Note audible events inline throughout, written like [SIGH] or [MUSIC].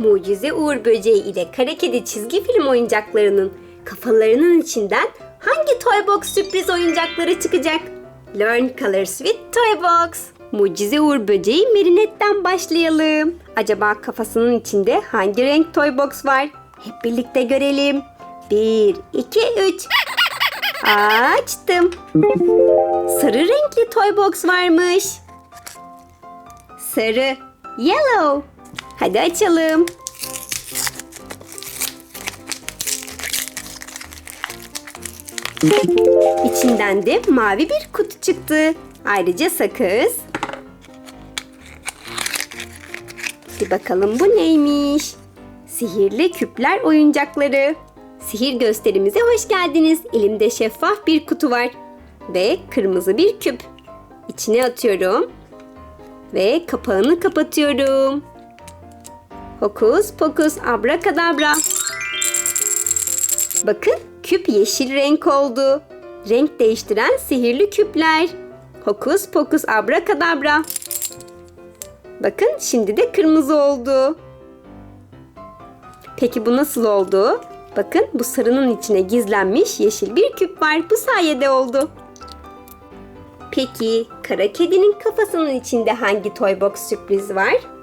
Mucize Uğur Böceği ile Kara Kedi çizgi film oyuncaklarının kafalarının içinden hangi Toy Box sürpriz oyuncakları çıkacak? Learn Colors with Toy Box. Mucize Uğur Böceği Marinette'den başlayalım. Acaba kafasının içinde hangi renk Toy Box var? Hep birlikte görelim. 1, 2, 3. Açtım. Sarı renkli Toy Box varmış. Sarı. Yellow. Hadi açalım. İçinden de mavi bir kutu çıktı. Ayrıca sakız. Bir bakalım bu neymiş? Sihirli küpler oyuncakları. Sihir gösterimize hoş geldiniz. Elimde şeffaf bir kutu var. Ve kırmızı bir küp. İçine atıyorum. Ve kapağını kapatıyorum. Hokus pokus abrakadabra. Bakın küp yeşil renk oldu. Renk değiştiren sihirli küpler. Hokus pokus abrakadabra. Bakın şimdi de kırmızı oldu. Peki bu nasıl oldu? Bakın bu sarının içine gizlenmiş yeşil bir küp var. Bu sayede oldu. Peki kara kedinin kafasının içinde hangi toy box sürpriz var?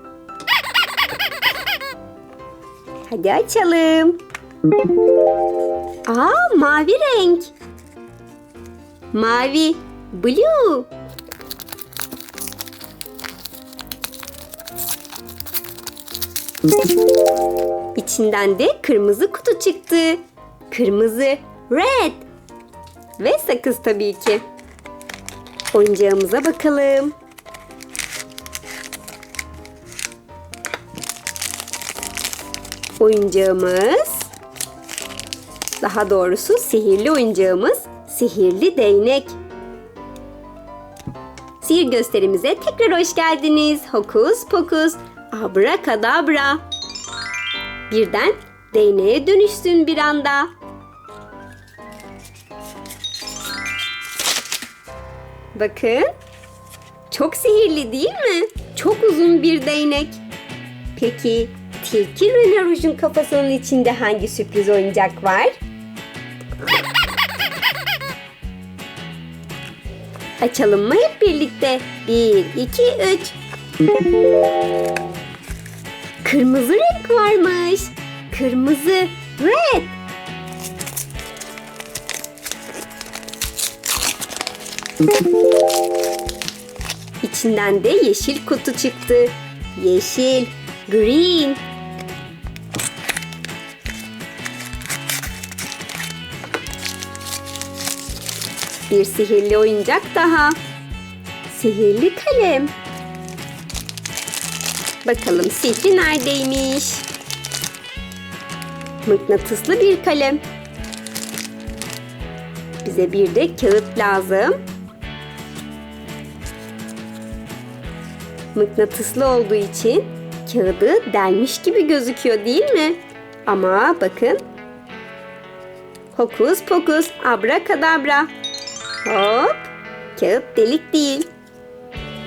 Hadi açalım. Aa mavi renk. Mavi. Blue. İçinden de kırmızı kutu çıktı. Kırmızı. Red. Ve sakız tabii ki. Oyuncağımıza bakalım. Oyuncağımız daha doğrusu sihirli oyuncağımız sihirli değnek. Sihir gösterimize tekrar hoş geldiniz. Hokus pokus, abrakadabra. Birden değneğe dönüşsün bir anda. Bakın. Çok sihirli değil mi? Çok uzun bir değnek. Peki Tilki Rene Rouge'un kafasının içinde hangi sürpriz oyuncak var? Açalım mı hep birlikte? 1, 2, 3. Kırmızı renk varmış. Kırmızı. Red. İçinden de yeşil kutu çıktı. Yeşil. Green. Bir sihirli oyuncak daha. Sihirli kalem. Bakalım sihri neredeymiş? Mıknatıslı bir kalem. Bize bir de kağıt lazım. Mıknatıslı olduğu için kağıdı delmiş gibi gözüküyor değil mi? Ama bakın. Hokus pokus abrakadabra. Hop. Kağıt delik değil.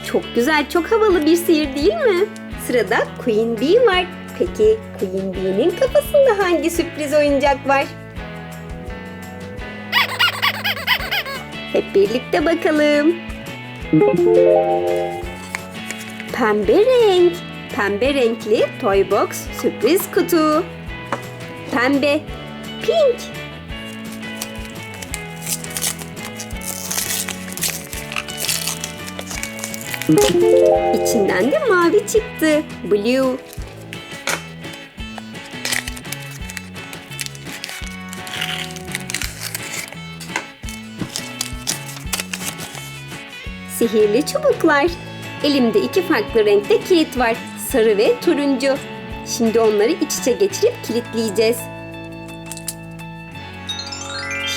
Çok güzel, çok havalı bir sihir değil mi? Sırada Queen Bee var. Peki Queen Bee'nin kafasında hangi sürpriz oyuncak var? [LAUGHS] Hep birlikte bakalım. Pembe renk. Pembe renkli Toy Box sürpriz kutu. Pembe. Pink. İçinden de mavi çıktı. Blue. Sihirli çubuklar. Elimde iki farklı renkte kilit var. Sarı ve turuncu. Şimdi onları iç içe geçirip kilitleyeceğiz.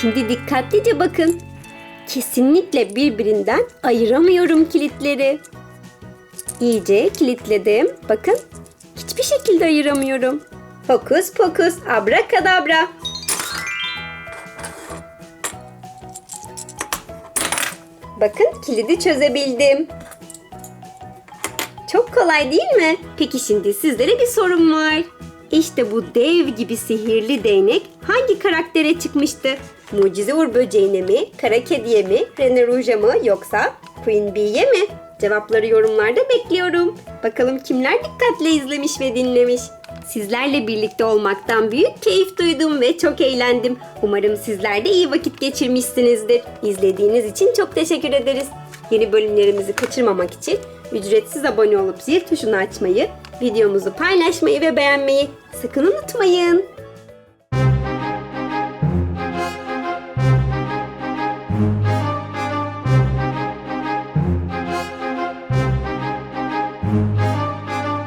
Şimdi dikkatlice bakın. Kesinlikle birbirinden ayıramıyorum kilitleri. İyice kilitledim. Bakın hiçbir şekilde ayıramıyorum. Hokus pokus abrakadabra. Bakın kilidi çözebildim. Çok kolay değil mi? Peki şimdi sizlere bir sorum var. İşte bu dev gibi sihirli değnek hangi karaktere çıkmıştı? Mucize Uğur Böceği'ne mi, Kara Kedi'ye mi, Rene Rouge'a mı yoksa Queen Bee'ye mi? Cevapları yorumlarda bekliyorum. Bakalım kimler dikkatle izlemiş ve dinlemiş. Sizlerle birlikte olmaktan büyük keyif duydum ve çok eğlendim. Umarım sizler de iyi vakit geçirmişsinizdir. İzlediğiniz için çok teşekkür ederiz. Yeni bölümlerimizi kaçırmamak için ücretsiz abone olup zil tuşunu açmayı, videomuzu paylaşmayı ve beğenmeyi sakın unutmayın.